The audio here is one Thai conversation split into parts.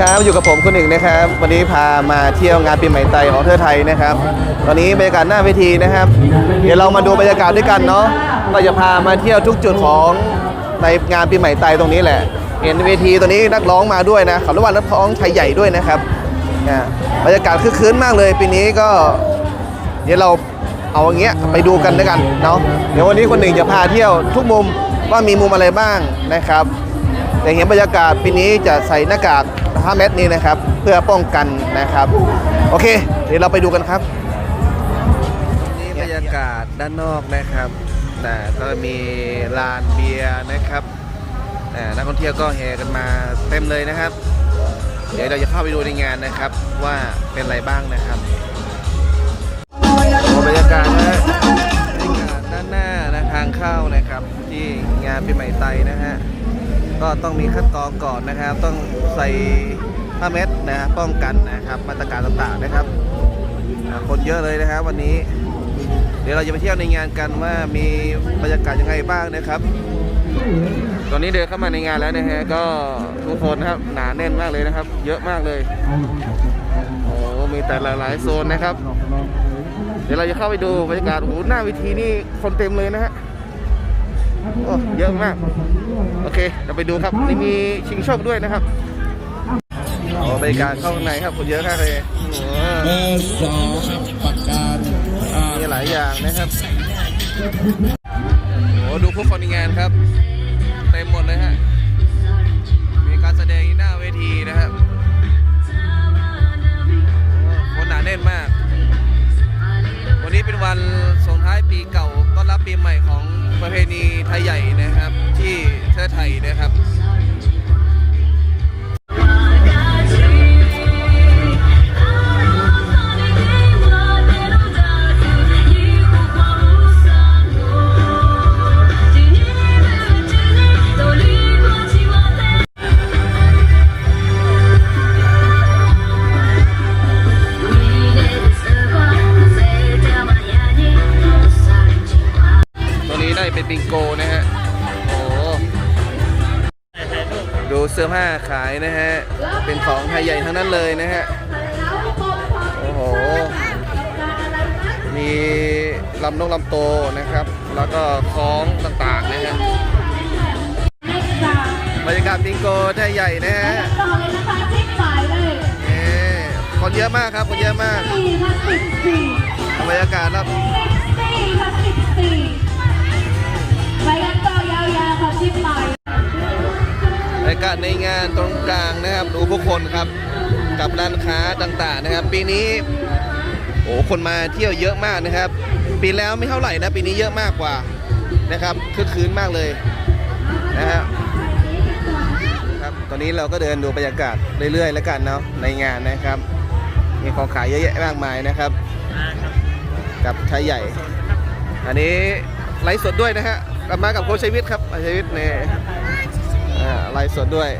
ครับ อยู่กับผมคุณหนึ่งนะครับ วันนี้พามาเที่ยวงานปีใหม่ไทยของเทอไทยนะครับ ตอนนี้บรรยากาศหน้าเวทีนะครับ เดี๋ยวเรามาดูบรรยากาศด้วยกันเนาะก็จะพามาเที่ยวทุกจุดของในงานปีใหม่ไทยตรงนี้แหละ เห็นเวทีตัวนี้นักร้องมาด้วยนะขาเรียกว่านักร้องไทยใหญ่ด้วยนะครับบรรยากาศคึกคืนมากเลยปีนี้ก็ เดี๋ยวเราเอาอย่างเงี้ยไปดูกันด้วยกันเนาะเดี๋ยววันนี้คนหนึ่งจะพาเที่ยวทุกมุมว่ามีมุมอะไรบ้างนะครับ แต่เห็นบรรยากาศปีนี้จะใส่หน้ากาก5เมตรนี้นะครับ เพื่อป้องกันนะครับ โอเค เดี๋ยวเราไปดูกันครับนี่บรรยากาศด้านนอกนะครับนะก็มีลานเบียร์นะครับนักท่องเที่ยวก็แห่กันมาเต็มเลยนะครับ เดี๋ยวเราจะเข้าไปดูในงานนะครับว่าเป็นอะไรบ้างนะครับบรรยากาศนะฮะบรรยากาศด้านหน้านะทางเข้านะครับ ที่งานปีใหม่ไตนะฮะ ก็ต้องมีขั้นตอนก่อนนะครับ ต้องใส่ผ้าเม็ดนะป้องกันนะครับ มาตรการต่างๆนะครับ คนเยอะเลยนะครับวันนี้ เดี๋ยวเราจะไปเที่ยวในงานกันว่ามีบรรยากาศยังไงบ้างนะครับ ตอนนี้เดินเข้ามาในงานแล้วนะฮะก็ทุกคนนะครับหนาแน่นมากเลยนะครับ เยอะมากเลยโอ้มีแต่หลายๆโซนนะครับ เดี๋ยวเราจะเข้าไปดูบรรยากาศโอ้หหน้าเวทีนี่คนเต็มเลยนะฮะ โอ้เยอะมาก โอเค เราไปดูครับ นี่มีชิงโชคด้วยนะครับโอ้บรรยากาศเข้าข้างในครับคนเยอะมากเลยโอ้เบอร์สองครับประกาศมีหลายอย่างนะครับโอ้ดูผู้คนในงานครับเต็มหมดเลยฮะมีการแสดงที่หน้าเวทีนะครับคนหนาแน่นมาก วันนี้เป็นวันส่งท้ายปีเก่าต้อนรับปีใหม่ของ ประเพณีไทยใหญ่นะครับ ที่เทอไทยนะครับ ผ้าขายนะฮะ เป็นของไทยใหญ่ทั้งนั้นเลยนะฮะ โอ้โห มีลำนกลำโตนะครับ แล้วก็คล้องต่างๆนะฮะ บรรยากาศบิงโกไทยใหญ่นะฮะต่อเลยนะคะจิ้มสายเลยนี่คนเยอะมากครับ คนเยอะมากบสี่บรรยากาศครับสี่พันสิบสี่ไปกันต่อยาวๆค่ะจิ้มหน่อย บรรยากาศในงานตรงกลางนะครับ ดูผู้คนครับกับร้านค้าต่างๆนะครับ ปีนี้โอ้คนมาเที่ยวเยอะมากนะครับ ปีแล้วไม่เท่าไหร่นะปีนี้เยอะมากกว่านะครับคึกคืนมากเลยนะฮะครับตอนนี้เราก็เดินดูบรรยากาศเรื่อยๆ แล้วกันเนาะในงานนะครับ มีของขายเยอะแยะมากมายนะครับกับชายใหญ่ อันนี้ไลฟ์สดด้วยนะฮะกลับมากับโค้ชชัยวิทย์ครับโคชชัยวิทย์เนี่ย ไลฟ์สดด้วย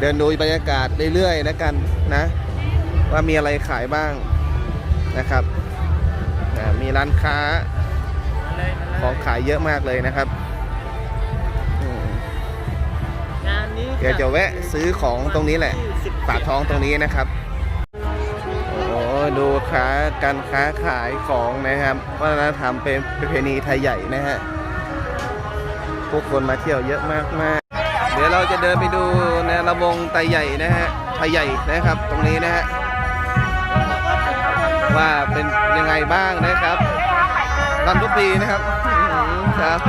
เดินดูบรรยากาศเรื่อยๆแล้วกันนะ ว่ามีอะไรขายบ้างนะครับอ่ามีร้านค้าของขายเยอะมากเลยนะครับอืมงานนี้เดี๋ยวจะแวะซื้อของตรงนี้แหละปากท้องตรงนี้นะครับโอ้ดูค้าการค้าขายของนะครับวัฒนธรรมเป็นประเพณีไทยใหญ่นะฮะ ผู้คนมาเที่ยวเยอะมากมากเดี๋ยวเราจะเดินไปดูนะระวงไตใหญ่นะฮะไทยใหญ่นะครับ ตรงนี้นะฮะว่าเป็นยังไงบ้างนะครับรำทุกปีนะครับครับ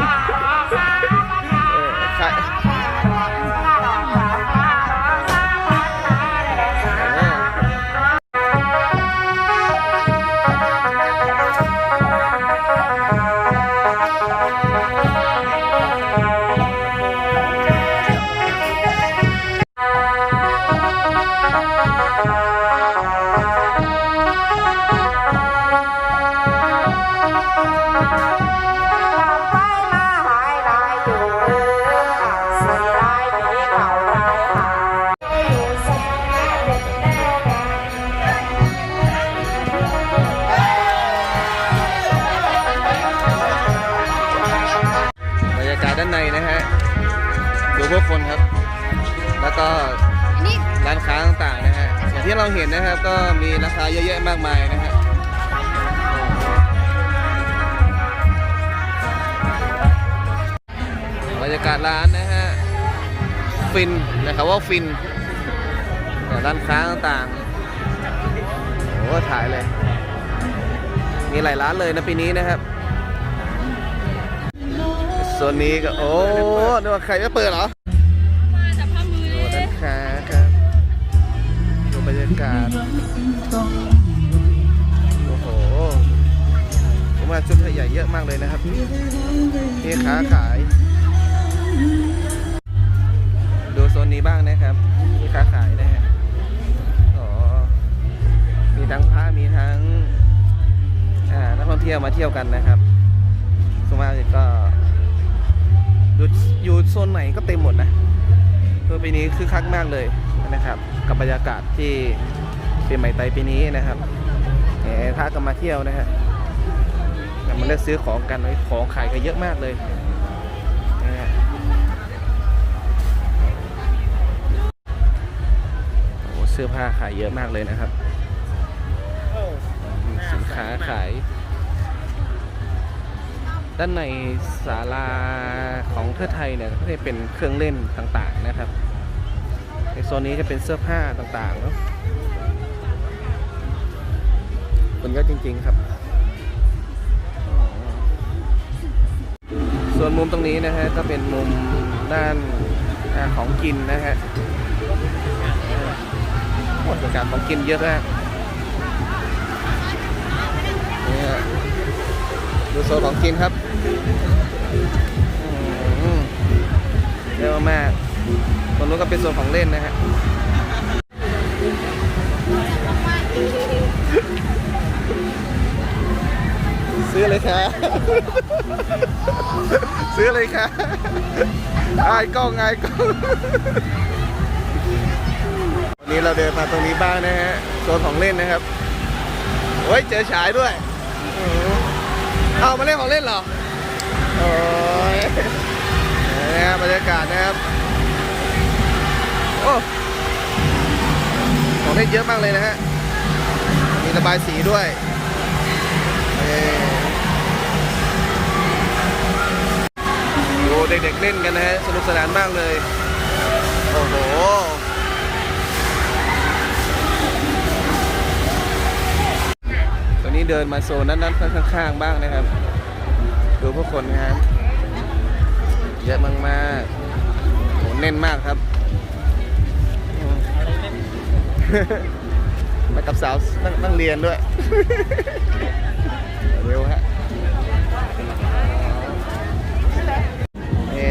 ร้านนะฮะ ฟินนะครับว่าฟินร้านค้าต่างๆโอ้ถ่ายเลย มีหลายร้านเลยนะปีนี้นะครับส่วนนี้ก็โอ้นึกว่าใครไม่เปิดเหรอ มาจากผ้ามือดูด้านค้าครับดูบรรยากาศ โอ้โห ผมว่าชุดไทยใหญ่เยอะมากเลยนะครับ ที่ค้าขาย ดูโซนนี้บ้างนะครับที่ค้าขายนะฮะอ๋อ มีทั้งพระมีทั้งอ่านักท่องเที่ยวมาเที่ยวกันนะครับส่วนมากก็อยู่อยู่โซนไหนก็เต็มหมดนะเพื่อปีนี้คือคักมากเลยนะครับ กับบรรยากาศที่ปีใหม่ไตปีนี้นะครับแหมพากันมาเที่ยวนะฮะมาเลือกซื้อของกันไว้ของขายกันเยอะมากเลย สื้อผ้าขายเยอะมากเลยนะครับ สินค้าขาย ด้านในศาลาของเทือไทยเนี่ยก็จะเป็นเครื่องเล่นต่างๆนะครับในโซนนี้จะเป็นเสื้อผ้าต่างๆเนาะคนเยอะจริง ๆ ครับ ส่วนมุมตรงนี้นะฮะก็เป็นมุมด้านของกินนะฮะ โอ้บรรยากาศของกินเยอะมากนี่ฮะดูโซนของกินครับอืมเยอะมากตรงนู้นก็เป็นส่วนของเล่นนะฮะซื้อเลยค่ะ ซื้อเลยค่ะอายกล้องอายกล้อง นนี้เราเดินมาตรงนี้บ้างนะฮะโซนของเล่นนะครับโอ้ยเจอฉายด้วยเอามาเล่นของเล่นเหรอโอ้ยนะครับรรยากาศนะครับโอ้ของเล่นเยอะมากเลยนะฮะมีระบายสีด้วยเอ่อดูเด็กๆเล่นกันนะฮะสนุกสนานมากเลยโอ้โห เดินมาโซนนั้นๆข้างๆบ้างนะครับ ดูผู้คนครับเยอะมากๆโหแน่นมากครับ มากับสาวนั่งงเรียนด้วย เร็วฮะ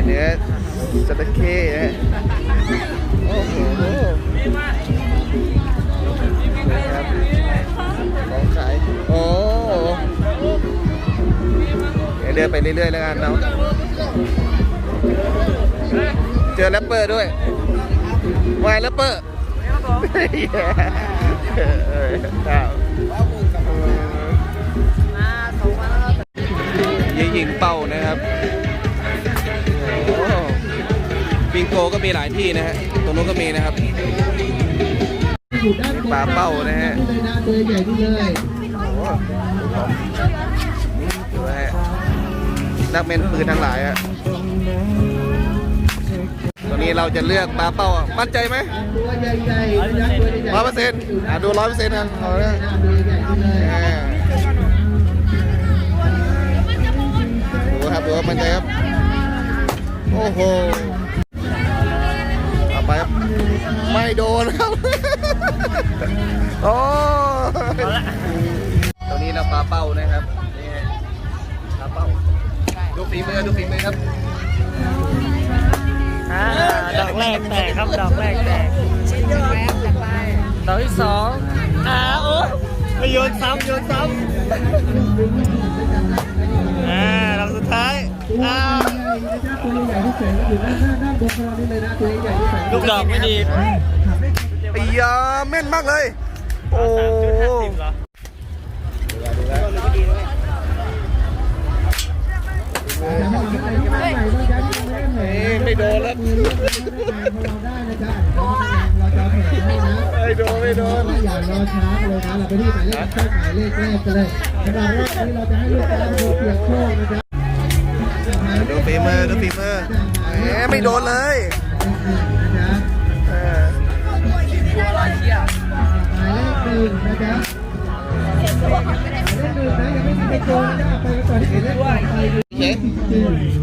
เนื้อจระเข้ฮะโอ้โห เดี๋ยวเดินไปเรื่อยๆแล้วกันเนาะเจอแรปเปอร์ด้วยวายแรปเปอร์ครับยิงยิงเป้านะครับโอ้ปิงโกก็มีหลายที่นะฮะตรงนู้นก็มีนะครับปลาเป้านะฮะ นักเมนปืนทั้งหลายอะตอนนี้เราจะเลือกปลาเป้าอะมั่นใจไหมตัวใหญ่ๆนะตัวใหญ่ๆร้อยเปอร์เซ็นต์อะดูร้อยเปอร์เซ็นต์นะเอาละตัวใหญ่ที่เลยอ่าดูครับดูครับมันใจครับ โอ้โหเอาไปครับไม่โดนครับ โอ้ตรงนี้เราปลาเป้านะครับนี่ปลาเป้า ดูฝีมือดูฝีมือครับอ่าดอกแรกแตกครับดอกแรกแตกดอกที่สองอ่าโอ้ไปโยนซ้ำโยนซ้ำอ่าดอกสุดท้ายอ่าตัวใหญ่ที่แสงอยู่ด้านหน้าด้านบนเรานี่เลยนะตัวใหญ่ที่แสงลูกดอกไม่ดีไอ้ยาแม่นมากเลย โอ้สามจุดห้าสิบเหรอ เอ้ย ไม่โดนแล้วเราได้นะจ๊ะเราจะไม่โดนอย่ารอช้าเลยนะเราไปที่หมายเลขหมายเลขแรกกันเลยสำหรับรอบนี้เราจะให้ลูกค้าเป็นคนเสี่ยงโชคนะครับหมายเลดูขฝีมือดูฝีมือแหมไม่โดนเลยนะครับเออหมายเลขหนึ่งนะครับ อนที่เลขต่อไปคือเฮ้ยเจ็ด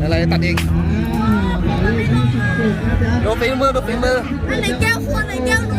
อะไรตัดเองอ่าหมายเลขยี่สิบเจ็ดนะจ๊ะดูฝีมือดูฝีมืออันไหนแก้วขวดไหนแก้วหนู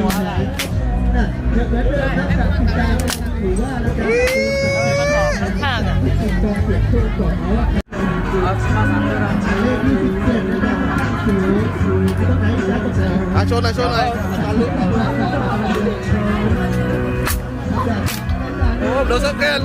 หมือนเดิมครับกับกิจการหรือว่าเราจะเป็นข้างอะสิ่งกองเสียงโชคก่อนเอาอะหมายเลขยี่สิบเจ็ดนะครับศูนย์ศูนย์ต้องใช้แล้วก็ใช้อะชนหน่อยโอ้ดูสักกัน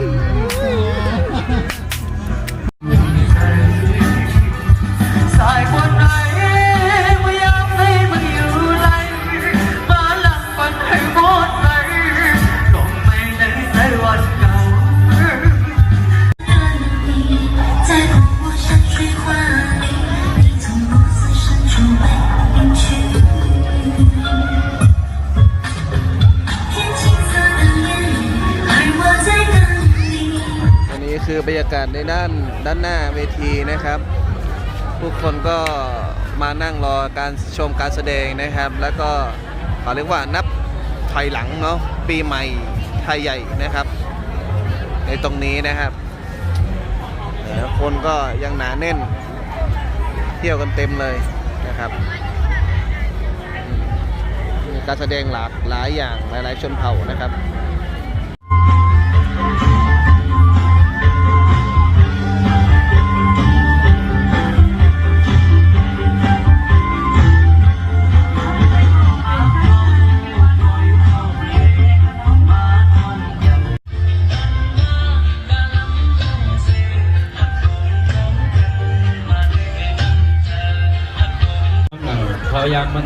คือบรรยากาศในด้านด้านหน้าเวทีนะครับ ผู้คนก็มานั่งรอการชมการแสดงนะครับ แล้วก็เขาเรียกว่านับถอยหลังเนาะปีใหม่ไทยใหญ่นะครับ ในตรงนี้นะครับคนก็ยังหนาแน่น เที่ยวกันเต็มเลยนะครับการแสดงหลากหลายอย่างหลายๆชนเผ่านะครับ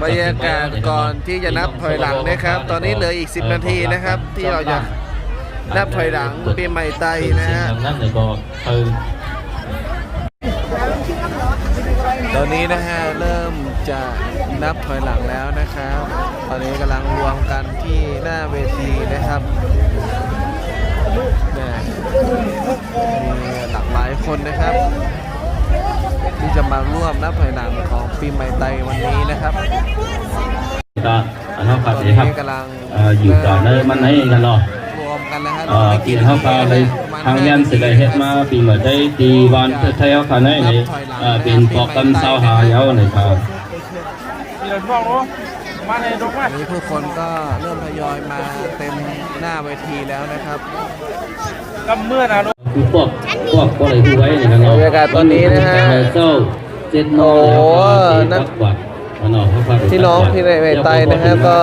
บรรยากาศก่อนที่จะนับถอยหลังนะครับ ตอนนี้เหลืออีก 10 นาทีนะครับ ที่เราจะนับถอยหลังปีใหม่ไทยนะฮะนั่นเลยก็คือตอนนี้นะฮะเริ่มจะนับถอยหลังแล้วนะครับ ตอนนี้กำลังรวมกันที่หน้าเวทีนะครับเนี่ยมีหลากหลายคนนะครับ ที่จะมาร่วมนับถอยหลังของปีใหม่ไทยวันนี้นะครับก็อันเท่าตกัอบนนี่นี้ครับกำลังเอ่ออยู่ต่อเนิ่นมันไหนกันเนาะรวมกันนะฮะเอ่อปีเท่ากันเลยทางเรียนสิได้เฮ็ดมาปีเหมือนได้ตีวันเพื่อไทยเอาคันให้ในเอ่อเป็นปอกกันเศร้าหาเยาในครับวันนี้ผู้คนก็เริ่มทยอยมาเต็มหน้าเวทีแล้วนะครับ คือพวกพวกก็เลยดูไว้ในกันเนาะบรรยากาศตอนนี้นะฮะเจ้าเจ็ดโมงแล้วก็ตีปักวัดอันเนาะเขาพาไปพี่น้องที่ในเวไตนะฮะก็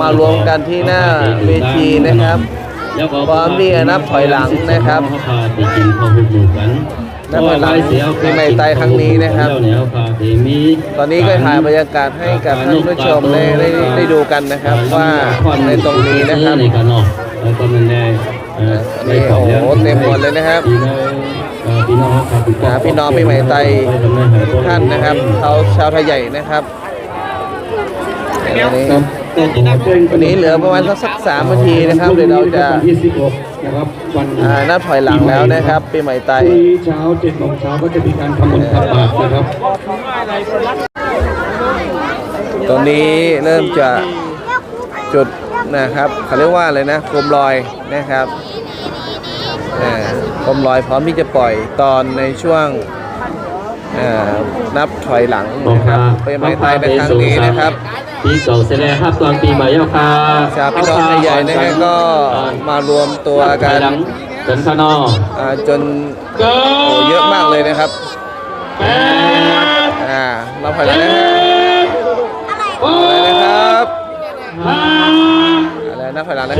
มารวมกันที่หน้าเวทีนะครับแล้วก็พร้อมที่จะนับถอยหลังนะครับเขาพาไปกินข้าวหุงกันนับถอยหลังปีใหม่ไทยครั้งนี้นะครับแล้วเนี่ยเขาพาไปมีตอนนี้ก็ถ่ายบรรยากาศให้กับท่านผู้ชมได้ได้ได้ดูกันนะครับ ว่าในตรงนี้นะครับในกันเนาะแล้วก็มันได้เอ่ออันนี้ โอ้โหเต็มหมดเลยนะครับพี่น้องเอ่อพี่น้องครับอ่าพี่น้องปีใหม่ไทยทุกท่านนะครับเขาชาวไทยใหญ่นะครับวันนี้ครับก็ขอแจ้งวันนี้เหลือประมาณสักสักสามนาทีนะครับเดี๋ยวเราจะวันที่16นะครับวันอ่านับถอยหลังแล้วนะครับปีใหม่ไทพยรุ่งนี้เช้า7โมงเช้าก็จะมีการทำบุญตักบาตรนะครับตรงนี้เริ่มจะจุด นะครับเขาเรียกว่าอะไรนะโคมลอยนะครับอ่าโคมลอยพร้อมที่จะปล่อยตอนในช่วงอ่านับถอยหลังขอบนะคครัรับบปีใหม่ไทยในครั้งนี้นะครับปีเก่าเสร็จแล้วครับตอนปีใหม่แล้วครับชาวพี่น้องไทยใหญ่นะฮะก็มารวมตัวกันกันข้างนอกอ่าจนโอ้เยอะมากเลยนะครับแปดอ่าเราถอยหลังนะฮะห อะไร ก นะครับ ห้า อะไ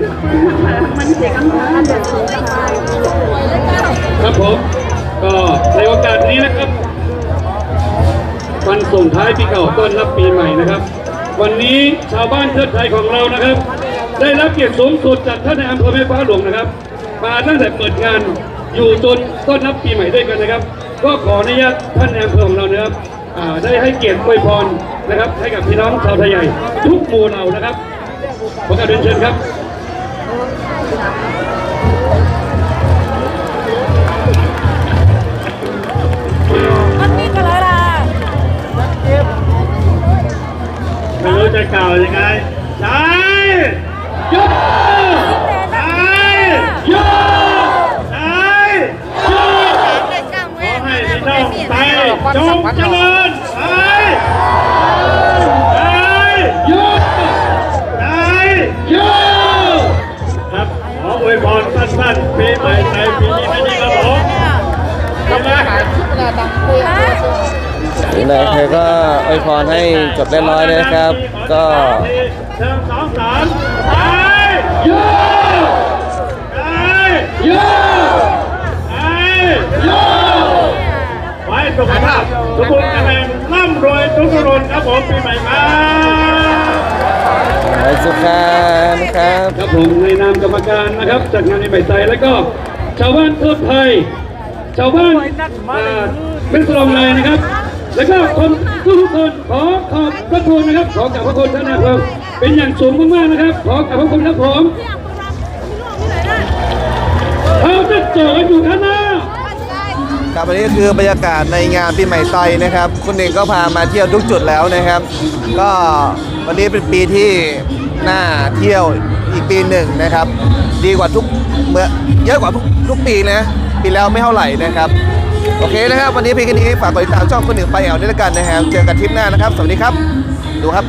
คือปืนทางผ่ามันเสียกำช้าเดอดร้อนครับผมก็ในโอกาสนี้นะครับ วันส่งท้ายปีเก่าต้อนรับปีใหม่นะครับ วันนี้ชาวบ้านเทิดไทยของเรานะครับ ได้รับเกียรติสูงสุดจากท่านในอำเภอแม่ฟ้าหลวงนะครับ มาตั้งแต่เปิดงานอยู่จนต้อนรับปีใหม่ด้วยกันนะครับ ก็ขออนุญาตท่านในอำเภอของเรานะครับ ได้ให้เกียรติอวยพรนะครับ ให้กับพี่น้องชาวไทยใหญ่ ทุกหมู่เหล่านะครับขอกราบเรียนเชิญครับไม่รู้จะกล่าวยังไงใช่ยกใช่ยกใช่ยกขอให้พี่น้องไทยจงเจริญ ครับขออวยพรสั้นๆปีใหม่ไทยปีนี้ให้ดีครับผมทำไมนายเคยก็อวยพรให้จบเรียบร้อยเลยนะครับ ก็หนึ่งสองสามไปโยไปโยไปโยไว้สุขภาพทุกคนแข็งแรงร่ำรวยทุกคนครับผมปีใหม่ครับ สุขานะครับครับผมในนามกรรมการนะครับจากงานในใบใจแล้วก็ชาวบ้านทั่วไทยชาวบ้านอ่าเป็นสลองเลยนะครับ แล้วก็คนทุกคนขอขอบพระคุณนะครับ ขอกราบพระคุณท่านนะครับเป็นอย่างสูงมากๆนะครับ ขอกราบพระคุณครับผมเราจะเจอกันอยู่ข้างหน้าครับวันนี้ก็คือบรรยากาศในงานปีใหม่ไทยนะครับ คุณเองก็พามาเที่ยวทุกจุดแล้วนะครับ ก็วันนี้เป็นปีที่ หน้าเที่ยวอีกปีหนึ่งนะครับ ดีกว่าทุกเมื่อเยอะกว่าทุกทุกปีนะปีแล้วไม่เท่าไหร่นะครับ โอเคนะครับ วันนี้เพียงแค่นี้ฝากกดติดตามช่องคนหนึ่งไปแอลด้วยละกันนะครับเจอกันทริปหน้านะครับ สวัสดีครับ ดูครับ